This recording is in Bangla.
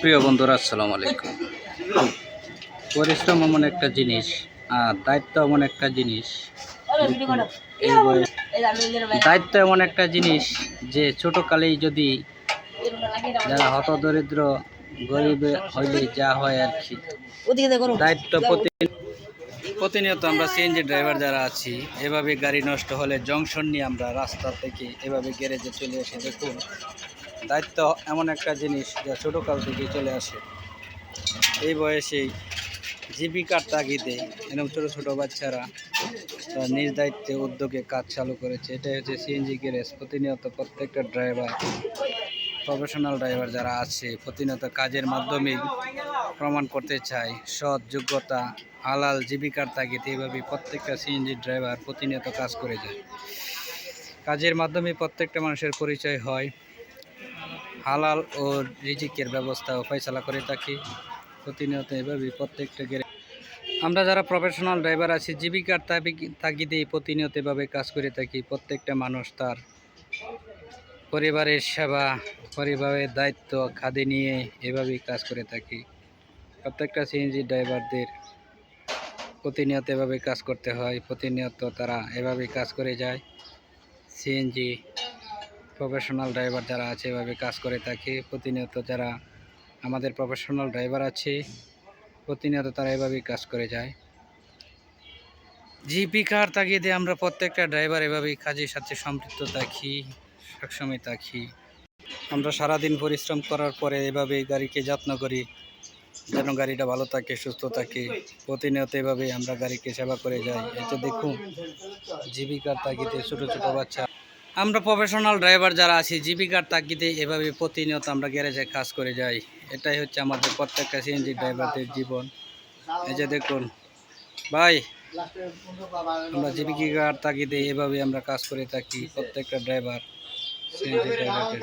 প্রিয় বন্ধুরা, আসসালামু আলাইকুম। পরিশ্রম এমন একটা জিনিস, আর দায়িত্ব এমন একটা জিনিস, দায়িত্ব এমন একটা জিনিস যে ছোটকালেই যদি যারা হতদরিদ্র, গরিব হইলে যা হয় আর কি। দায়িত্ব প্রতি প্রতিনিয়ত আমরা সিএনজি ড্রাইভার যারা আছি, এভাবে গাড়ি নষ্ট হলে জংশন নিয়ে আমরা রাস্তা থেকে এভাবে গ্যারেজে চলে এসে দেখুন দায়িত্ব এমন একটা জিনিস যা ছোটোকাল থেকে চলে আসে। এই বয়সেই জীবিকার তাগিদে এরকম ছোটো ছোটো বাচ্চারা তার নিজ দায়িত্বে উদ্যোগে কাজ চালু করেছে। এটাই হচ্ছে সিএনজি গ্যারেজ প্রতিনিয়ত প্রত্যেকটা ড্রাইভার প্রফেশনাল ড্রাইভার যারা আছে, প্রতিনিয়ত কাজের মাধ্যমেই প্রমাণ করতে চায়, সৎ, যোগ্যতা, হালাল জীবিকার তাগিদে এইভাবে প্রত্যেকটা সিএনজি ড্রাইভার প্রতিনিয়ত কাজ করে যায়। কাজের মাধ্যমে প্রত্যেকটা মানুষের পরিচয় হয়। হালাল ও রিজিকের ব্যবস্থা ও ফয়সালা করে থাকি। প্রতিনিয়ত এভাবে প্রত্যেকটা গেরে আমরা যারা প্রফেশনাল ড্রাইভার আছি, জীবিকার তাগি- তাগিদে প্রতিনিয়ত এভাবে কাজ করে থাকি। প্রত্যেকটা মানুষ তার পরিবারের সেবা, পরিবারের দায়িত্ব, খাদে নিয়ে এভাবেই কাজ করে থাকি। প্রত্যেকটা সিএনজি ড্রাইভারদের প্রতিনিয়ত এভাবে কাজ করতে হয়। প্রতিনিয়ত তারা এভাবে কাজ করে যায়। সিএনজি প্রফেশনাল ড্রাইভার যারা আছে, এভাবে কাজ করে থাকে। প্রতিনিয়ত যারা আমাদের প্রফেশনাল ড্রাইভার আছে, প্রতিনিয়ত তারা এভাবেই কাজ করে যায়। জিপি জীবিকার তাগিদে আমরা প্রত্যেকটা ড্রাইভার এভাবেই কাজের সাথে সম্পৃক্ত থাকি সবসময় থাকি। আমরা সারাদিন পরিশ্রম করার পরে এভাবেই গাড়িকে যত্ন করি, যেন গাড়িটা ভালো থাকে, সুস্থ থাকে। প্রতিনিয়ত এভাবে আমরা গাড়িকে সেবা করে যাই। এতে দেখুন জীবিকার তাগিদে ছোটো ছোটো বাচ্চা আমরা প্রফেশনাল ড্রাইভার যারা আছি, জীবিকার তাগিদে এভাবে প্রতিনিয়ত আমরা গ্যারেজে কাজ করে যাই এটাই হচ্ছে আমাদের প্রত্যেকটা সিএনজি ড্রাইভারদের জীবন এই যে দেখুন, ভাই, আমরা জীবিকার তাগিদে এভাবে আমরা কাজ করে থাকি প্রত্যেকটা ড্রাইভার সিএনজি ড্রাইভারদের।